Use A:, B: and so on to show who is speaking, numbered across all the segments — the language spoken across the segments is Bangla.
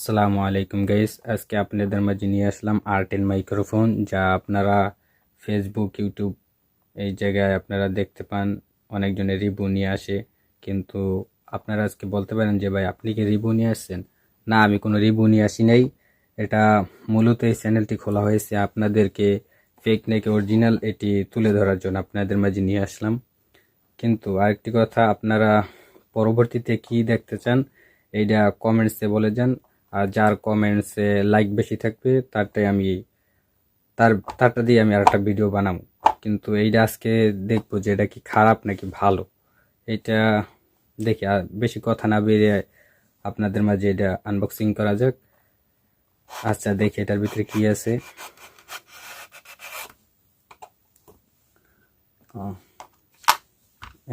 A: আসসালামু আলাইকুম গাইস আজকে আপনাদের মাঝে নিয়ে আসলাম আর্টেল মাইক্রোফোন যা আপনারা ফেসবুক ইউটিউব এই জায়গায় আপনারা দেখতে পান। অনেকজনের রিভিউ নিয়ে আসে। কিন্তু আপনারা আজকে বলতে পারেন যে, ভাই, আপনি কি রিভিউ নিয়ে আসছেন? না, আমি কোনো রিভিউ নিয়ে আসি নাই। এটা মূলত এই চ্যানেলটি খোলা হয়েছে আপনাদেরকে ফেক নাকি অরিজিনাল এটি তুলে ধরার জন্য আপনাদের মাঝে নিয়ে আসলাম। কিন্তু আরেকটি কথা, আপনারা পরবর্তীতে কি দেখতে চান, এইটা কমেন্টসে বলে যান। আর যার কমেন্টসে লাইক বেশি থাকবে, তারটাই আমি তার, তারটা দিয়ে আমি আর একটা ভিডিও বানাবো। কিন্তু এইটা আজকে দেখব যে এটা কি খারাপ নাকি ভালো। এটা দেখি, আর বেশি কথা না বেরিয়ে আপনাদের মাঝে এটা আনবক্সিং করা যাক। আচ্ছা দেখি এটার ভিতরে কি আছে।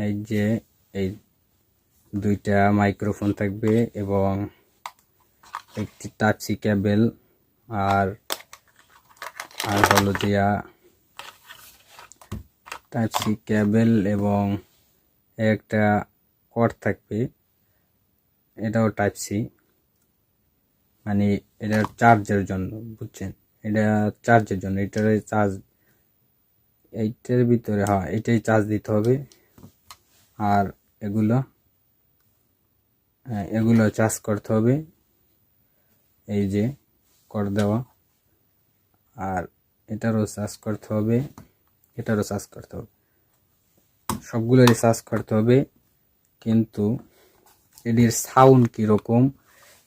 A: এই যে, এই দুইটা মাইক্রোফোন থাকবে এবং একটি টাচ সি কেবল আর আর হলো দিয়া টাচ সি কেবল এবং একটা কর্ড থাকবে। এটাও টাইপ সি মানে এটা চার্জের জন্য বুঝছেন? এটা চার্জের জন্য এটার চার্জ এইটার ভিতরে হ্যাঁ এটাই চার্জ দিতে হবে। আর এগুলো হ্যাঁ, এগুলো চার্জ করতে হবে। এই যে, কর দেওয়া। আর এটারও চার্জ করতে হবে, এটারও চার্জ করতে হবে। সবগুলোরই চার্জ করতে হবে, কিন্তু এটির সাউন্ড কীরকম,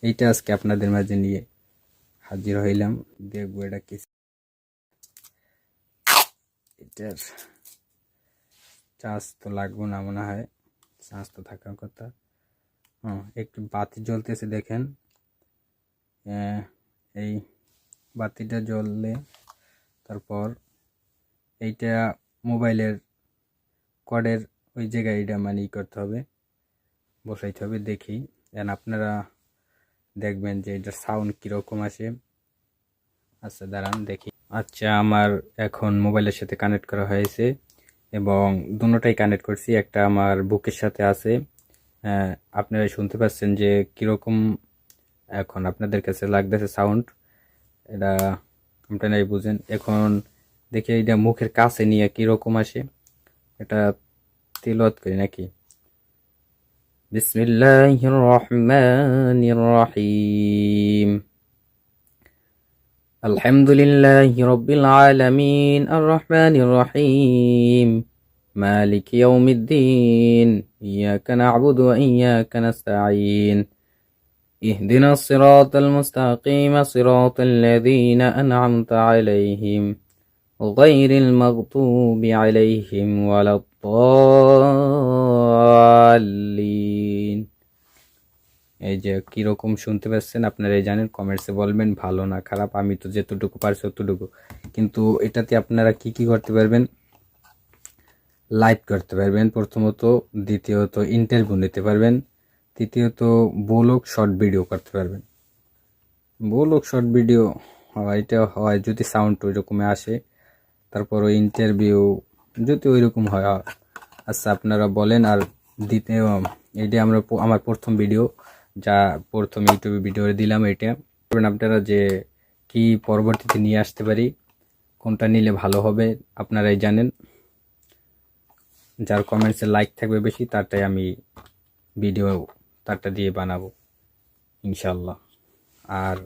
A: এইটা আজকে আপনাদের মাঝে নিয়ে হাজির হইলাম। দেখব এটা কি এটার চার্জ তো লাগবে না মনে হয়, চার্জ তো থাকার কথা। হ্যাঁ একটু বাতি জ্বলতেছে দেখেন। এই বাতিটা জ্বললে তারপর এইটা মোবাইলের কর্ডের ওই জায়গায় এটা মানে করতে হবে, বসাইতে হবে দেখি। দেন আপনারা দেখবেন যে এটার সাউন্ড কীরকম আছে আচ্ছা দাঁড়ান, দেখি। আচ্ছা আমার এখন মোবাইলের সাথে কানেক্ট করা হয়েছে এবং দুটোটাই কানেক্ট করছি। একটা আমার বুকের সাথে আছে। আপনারা শুনতে পাচ্ছেন যে কীরকম এখন আপনাদের কাছে লাগতেছে সাউন্ড এটা নাই বুঝেন। এখন দেখি এটা মুখের কাছে নিয়ে কীরকম আসে। এটা তিলত করি নাকি? বিসমিল্লাহির রহমানির রহিম আলহামদুলিল্লাহি রব্বিল আলামিন। আর রহমানির রহিম মালিক ইয়াউমিদ্দিন। ইয়াকা না'বুদু ওয়া ইয়াকা নাস্তাঈন। اهدنا الصراط المستقيم صراط الذين أنعمت عليهم غير المغضوب عليهم ولا الضالين এই যে কিরকম শুনতে পাচ্ছেন আপনারা এই জানেন কমেন্টসে বলবেন ভালো না খারাপ আমি তো যতটুকু পারছি ততটুকু কিন্তু এটাতে আপনারা কি কি করতে পারবেন লাইভ করতে পারবেন প্রথমত দ্বিতীয়ত ইন্টারভিউ নিতে পারবেন তৃতীয়ত বোলক শর্ট ভিডিও করতে পারবেন। বোলক শর্ট ভিডিও এটা হয় যদি সাউন্ড ওই রকমে আসে, তারপর ইন্টারভিউ যদি ওই রকম হয় আচ্ছা আপনারা বলেন আর দ্বিতীয় এটা আমরা আমার প্রথম ভিডিও, যা প্রথম ইউটিউবে ভিডিও দিলাম এটা। বলবেন আপনারা যে কি পরবর্তীতে নিয়ে আসতে পারি, কোনটা নিলে ভালো হবে, আপনারাই জানেন। যার কমেন্টসে লাইক থাকবে বেশি, তারটাই আমি ভিডিও তারটা দিয়ে বানাবো ইনশাল্লাহ আর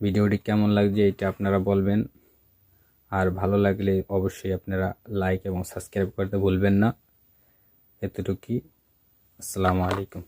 A: ভিডিওটি কেমন লাগছে এটা আপনারা বলবেন। আর ভালো লাগলে অবশ্যই আপনারা লাইক এবং সাবস্ক্রাইব করতে ভুলবেন না। এতটুকুই। আসসালামু আলাইকুম।